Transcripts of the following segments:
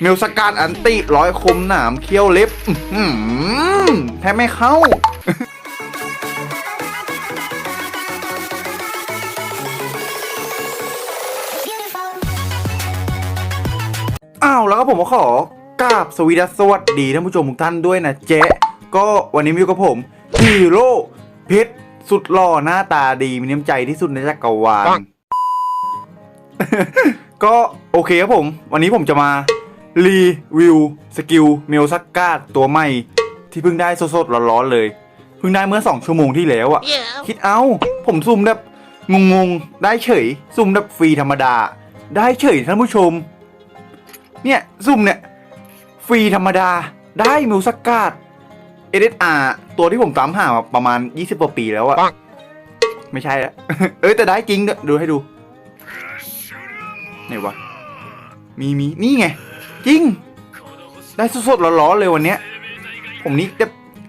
เมลสการอันติร้อยคมหนามเคี้ยวเล็บอื้อหือแทบไม่เข้า อ้าวแล้วก็ผมก็ขอกราบสวีดัสสวัสดีท่านผู้ชมทุกท่านด้วยนะเจ๊ ก็วันนี้มีอยู่กับผมฮีโร่เพชรสุดหล่อหน้าตาดีมีน้ำใจที่สุดในจักรวาลก็โอเคครับผม วันนี้ผมจะมา รีวิวสกิลเมลซักกาดตัวใหม่ ที่เพิ่งได้สดๆร้อนๆเลย เพิ่งได้เมื่อ 2 ชั่วโมงที่แล้วอะคิดเอาผมซุ่มแบบงงๆ ได้เฉยซุ่มแบบฟรีธรรมดา ได้เฉยท่านผู้ชม เนี่ยซุ่มเนี่ยฟรีธรรมดาได้มิวสกาดเอเดอาตัวที่ผมตามหามาประมาณ 20กว่าปีแล้วอะปังไม่ใช่ละเอ้ยแต่ได้จริงด้วยดูให้ดูไหนวะมีมีนี่ไง จริง ได้สดๆร้อนๆเลยวันเนี้ย ผมนี่จะ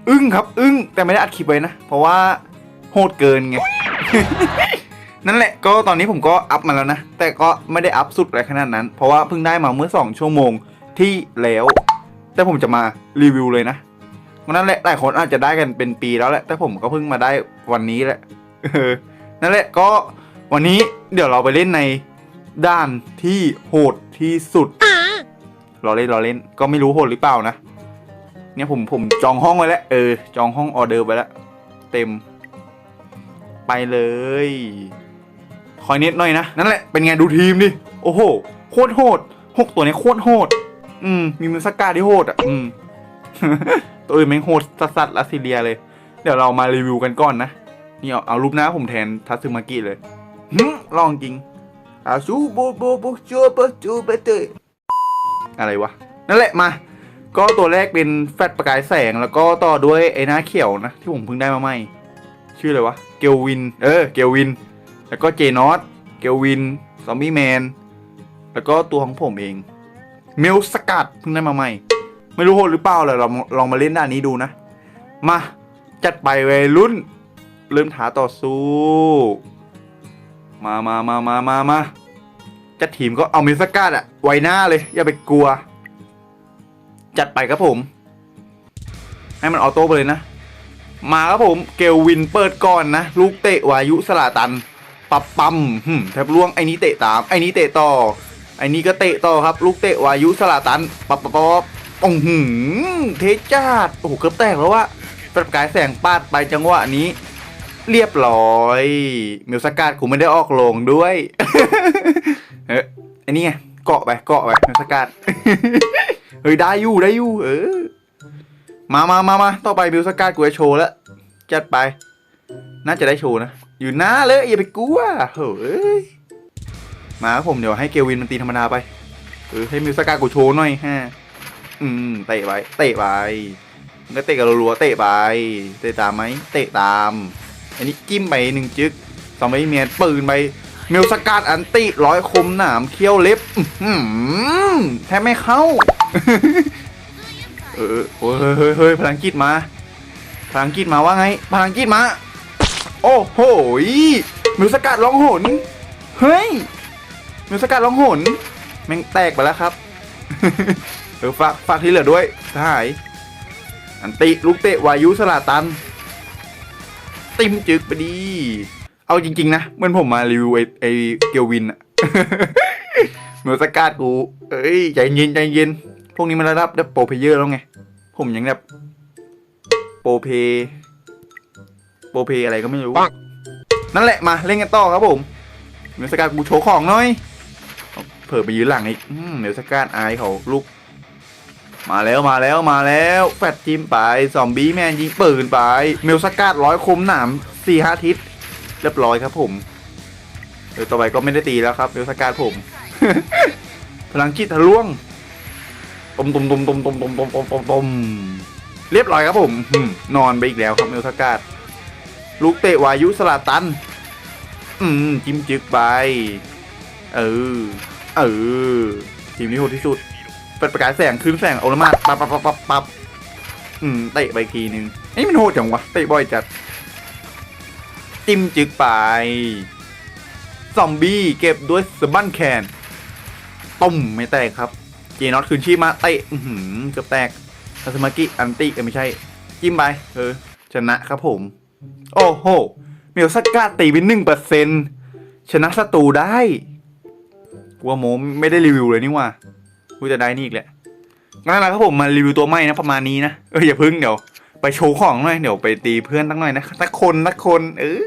อึ้งครับ อึ้งแต่ไม่ได้อัดคลิปไว้นะ เพราะว่าโหดเกินไง นั่นแหละก็ตอนนี้ผมก็อัพมาแล้วนะ แต่ก็ไม่ได้อัพสุดอะไรขนาดนั้น เพราะว่าเพิ่งได้มาเมื่อ 2 ชั่วโมงที่แล้ว แต่ผมจะมารีวิวเลยนะนนั้นแหละหลายคนอาจจะได้กันเป็นปีแล้วแหละ แต่ผมก็เพิ่งมาได้วันนี้แหละนั่นแหละก็วันนี้เดี๋ยวเราไปเล่นในด้านที่โหดที่สุด รอเล่นรอเล่นก็ไม่รู้โหดหรือเปล่านะ เนี่ยผมผมจองห้องไว้แล้ว เออ จองห้องออเดอร์ไว้แล้วเต็ม ไปเลย คอยเน็ตหน่อยนะ นั่นแหละ เป็นไงดูทีมดิ โอ้โห โคตรโหดหกตัวเนี้ยโคตรโหด อืม มีมือสกกาที่โหดอะ อืม ตัวอื่นแม่งโหดสัสๆลัสซีเรียเลย เดี๋ยวเรามารีวิวกันก่อนนะ นี่เอาเอารูปหน้าผมแทนทัตสึมากิเลยหึลองจริงอาชูโบโบโบจูโบจูเบเต อะไรวะ นั่นแหละมา ก็ตัวแรกเป็นแฟตประกายแสงแล้วก็ต่อด้วยไอ้หน้าเขียวนะ ที่ผมเพิ่งได้มาใหม่ ชื่ออะไรวะ เกลวิน เออ เกลวิน แล้วก็เจนอสเกลวิน ซอมบี้แมน แล้วก็ตัวของผมเอง เมลสกัดเพิ่งได้มาใหม่ ไม่รู้โหดหรือเปล่าเลยเราลองมาเล่นด้านนี้ดูนะ มา จัดไปวัยรุ่น เริ่มท้าต่อสู้ มามามามามามา จัดทีมก็เอาเมลสกัดอะไว้หน้าเลย อย่าไปกลัว จัดไปครับผม ให้มันออโต้ไปเลยนะ มาครับผมเกลวินเปิดก่อนนะ ลูกเตะวายุสลาตัน ปับปั๊มแทบล่วงไอ้นี้เตะตามไอ้นี้เตะต่อไอ้นี้ก็เตะต่อครับ ลูกเตะวายุสลาตันปับปับปับปับองหืมเทจ้าดโอ้โหเกือบแตกแล้ววะประกายแสงปาดไปจังหวะนี้เรียบร้อยมิวสกาดกูไม่ได้ออกโรงด้วย เฮ้ยไอ้นี่ไงเกาะไปเกาะไปมิวสกาดเฮ้ยได้อยู่ได้อยู่เออมามามามาต่อไปบิวสกาดกูจะโชว์แล้วจัดไป น่าจะได้โชว์นะ อยู่หน้าเลยอย่าไปกลัวเฮ้ยมาผมเดี๋ยวให้เกลวินมันตีธรรมดาไปเออให้มิวสกาดกูโชว์หน่อยฮะอืมเตะไปเตะไปมันก็เตะกับรัวๆเตะไปเตะตามไหมเตะตาม อันนี้จิ้มไปหนึ่งจึกสองใบเมียนปืนไป มลสกาดอันติร้อยคมหนามเคี้ยวเล็บแทบไม่เข้า เออเฮ้ยเฮ้ยเฮ้ยพลังกิจมาพลังกิจมาว่าไงพลังกิจมา โอ้โหมิวสกัดร้องหนเฮ้ยมิวสกัดร้องหนแม่งแตกไปแล้วครับเออฝากฝากที่เหลือด้วยสหาย อันติลูกเตะวายุสลาตัน ติมจึกไปดี เอาจริง ๆ นะเหมื่อนผมมารีวิวไอไอเกลวินอะมิวสกัดกูเอ้ยใจเย็นใจเย็น พวกนี้มันระดับแบบโปรเพลเยอร์แล้วไง ผมยังแบบโปรเพโปรเพอะไรก็ไม่รู้ปังนั่นแหละมาเล่นกันต่อครับผมเมลสกัดกูโชว์ของหน่อยเผื่อไปยืนหลังอีกอืมเมลสกัดอายเขาลุกมาแล้วมาแล้วมาแล้วแฟดจิมไปซอมบี้แมนยิงปืนไปเมลสกัดร้อยคมหนามสี่ห้าทิศ เรียบร้อยครับผมเดี๋ยวต่อไปก็ไม่ได้ตีแล้วครับเมลสกัดผม พลังจิตทะลวงตมตมตมตมตมตมตมตมตมตมเรียบร้อยครับผมนอนไปอีกแล้วครับเมลสกาดลูกเตะวายุสลาตัน อืมจิ้มจึกไป เออ เออทีมนี้โหดที่สุดเป็นประกายแสงคืนแสงโอลมาปับปับปับปับปับอืมเตะไปอีกทีนึงเอ้มันโหดจังวะเตะบ่อยจัด จิ้มจึกไป ซอมบี้เก็บด้วยสบันแคนต้มไม่แตกครับ เจนอตคืนชีพมาเตะอื้อหือเกือบแตกทาสมากิอันติไม่ใช่ จิ้มไปเออชนะครับผม โอ้โหเมียวสกัดตีไปหนึ่งเปอร์เซ็นชนะศัตรูได้กลัวโมไม่ได้รีวิวเลยนี่ว่ากูจะได้นี่อีกแหละงั้นแหละครับผมมารีวิวตัวใหม่นะประมาณนี้นะเอออย่าพึ่งเดี๋ยวไปโชว์ของหน่อยเดี๋ยวไปตีเพื่อนตั้งหน่อยนะสักคนสักคนเออ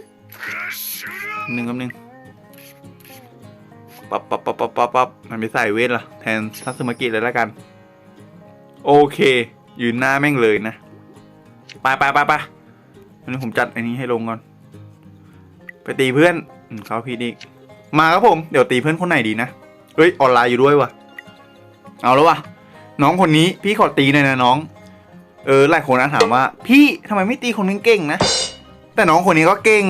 หนึ่งกับหนึ่งปั๊บปั๊บปั๊บปั๊บปั๊บปั๊บมันไม่ใส่เวทหรอแทนทัศมากิเลยแล้วกัน โอเค ยืนหน้าแม่งเลยนะ ไปไปไปไปวันนี้ผมจัดอันนี้ให้ลงก่อน ไปตีเพื่อนอเขาพีดีกมาครับผม เดี๋ยวตีเพื่อนคนไหนดีนะ เฮ้ย ออนไลน์อยู่ด้วยวะเอาแล้ววะน้องคนนี้พี่ขอตีหน่อยนะน้อง เออหลายคนนะถามว่า พี่ทำไมไม่ตีคนนึงเก่งนะ แต่น้องคนนี้ก็เก่ง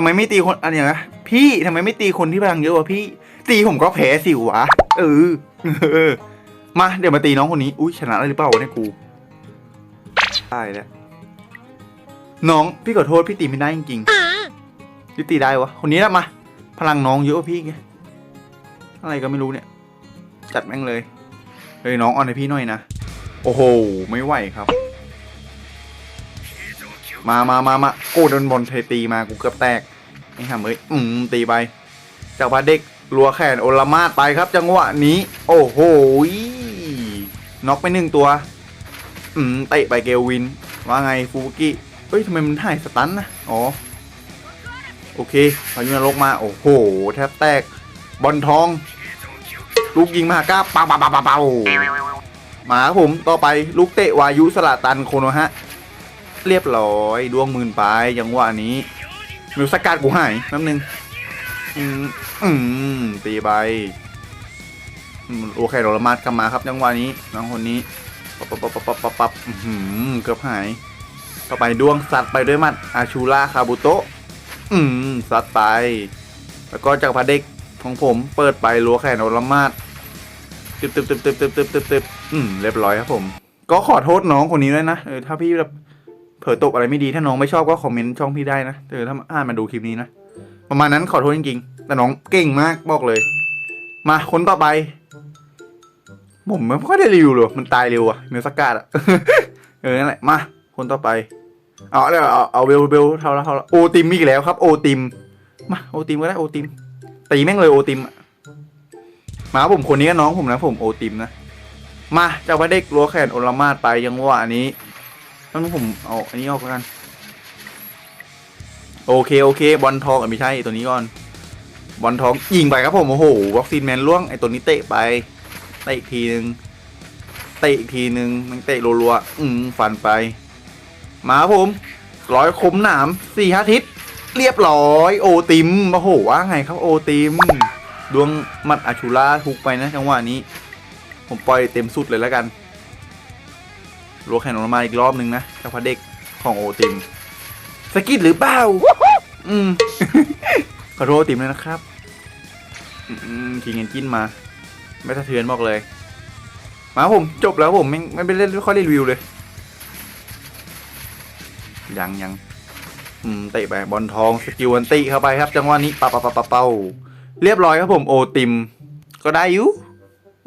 ทำไมไม่ตีคนอันอย่างนะพี่ทำไมไม่ตีคนที่พลังเยอะว่าพี่ ตีผมก็แพ้สิวะเออเออ มาเดี๋ยวมาตีน้องคนนี้อุ้ยชนะได้หรือเปล่าวะเนี่ยกูได้แล้วน้องพี่ขอโทษพี่ตีไม่ได้จริงๆพี่ตีได้วะคนนี้ละมา พลังน้องเยอะว่าพี่ไงอะไรก็ไม่รู้เนี่ย จัดแม่งเลยเฮ้ยน้องออนให้พี่หน่อยนะโอ้โหไม่ไหวครับ มามามามาโอ้โดนบอลเทตีมากูเกือบแตกไอ้ห่าเอ้ยอืมตีไปจากพาเด็กรัวแขนโอลามาดไปครับจังหวะนี้ โอ้โหน็อกไปหนึ่งตัว อืมเตะไปเกลวิน ว่าไงฟูบุกิเฮ้ยทำไมมันถ่ายสตันนะอ๋อโอเคพายุนรกมา โอ้โห แทบแตก บอลทอง ลูกยิงมหาก้าปังปังปังปังปังมาครับผม ต่อไปลูกเตะวายุสลาตันโคโนฮะ เรียบร้อยดวงหมื่นไปจังหวะนี้มิวสกัดกูหายแป๊บนึงอืมอืมตีไปอืมโอเคโรลมาดกลับมาครับจังหวะนี้น้องคนนี้ปับปับปับปับปับปับอื้อหือเกือบหายต่อไปดวงสัตว์ไปด้วยมัดอาชูราคาบุโตะอืมสัตว์ไป แล้วก็จากรพรรดิเด็กของผมเปิดไปลัวแขนโอลมาดตึบตึบตึบตึบตึบตึบตึบตึบอืมเรียบร้อยครับผม ก็ขอโทษน้องคนนี้ด้วยนะเออถ้าพี่แบบ เผลอตกอะไรไม่ดีถ้าน้องไม่ชอบก็คอมเมนต์ช่องพี่ได้นะเออถ้าอ่านมาดูคลิปนี้นะ ประมาณนั้นขอโทษจริงๆแต่น้องเก่งมากบอกเลย มาคนต่อไป ผมไม่ค่อยได้รีวิวเลยมันตายเร็วอะเมลสกาดอะเออนั่นแหละมาคนต่อไปเอาเอาเอาเอาเบลเบลเท่าละเท่าละโอติมอีกแล้วครับ โอติมมาโอติมก็ได้โอติมตีแม่งเลยโอติมมาผมคนนี้ก็น้องผมนะผมโอติมนะมาเจ้าพระเด็กรัวแขนโอลามาดไปยังว่าอันนี้ ต้องผมเอาอันนี้ออกแล้วกัน โอเคโอเค บอลทองอะไม่ใช่ตัวนี้ก่อน บอลทองยิงไปครับผมโอ้โหวัคซีนแมนล่วงไอตัวนี้เตะไปเตะอีกทีนึงเตะอีกทีนึงมันเตะรัวๆอืมฟันไปมาผมร้อยคมหนามสี่ห้าทิศเรียบร้อย โอติมโอ้โหว่าไงครับโอติม ดวงมัดอาชูล่าทุกไปนะจังหวะนี้ ผมปล่อยเต็มสุดเลยแล้วกัน รัวแข่งออกมาอีกรอบนึงนะเจ้าพระเด็กของโอติมสกิดหรือเปล่าอืมขอโทษติมเลยนะครับอืมทีเงินกินมา ไม่สะเทือนบอกเลย มาผมจบแล้วผมไม่ไม่ไปเล่นไม่ค่อยรีวิวเลย ยังยังอืมเตะไปบอลทองสกิลอันติเข้าไปครับ จังหวะนี้ปะปะปะปะเป้าเรียบร้อยครับผมโอติม ก็ได้อยู่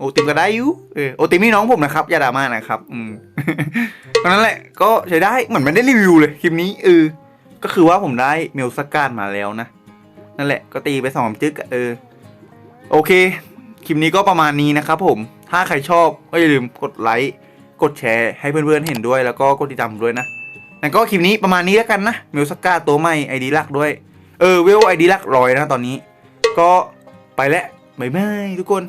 โอติมก็ได้อยู่เออโอติมนี่น้องผมนะครับอย่าด่ามานะครับ อืมเพราะนั้นแหละก็ใช้ได้เหมือนไม่ได้รีวิวเลยคลิปนี้เออก็คือว่าผมได้เมลสกาดมาแล้วนะ นั่นแหละก็ตีไปสองจึ๊กเออ โอเค คลิปนี้ก็ประมาณนี้นะครับผมถ้าใครชอบก็อย่าลืมกดไลค์กดแชร์ให้เพื่อนๆเห็นด้วยแล้วก็กดติดตามด้วยนะงั้นก็คลิปนี้ประมาณนี้แล้วกันนะเมลสกาตัวใหม่ไอดีลักด้วยเออเวลไอดีลักร้อยนะตอนนี้ ก็ไปแล้วบายบายทุกคน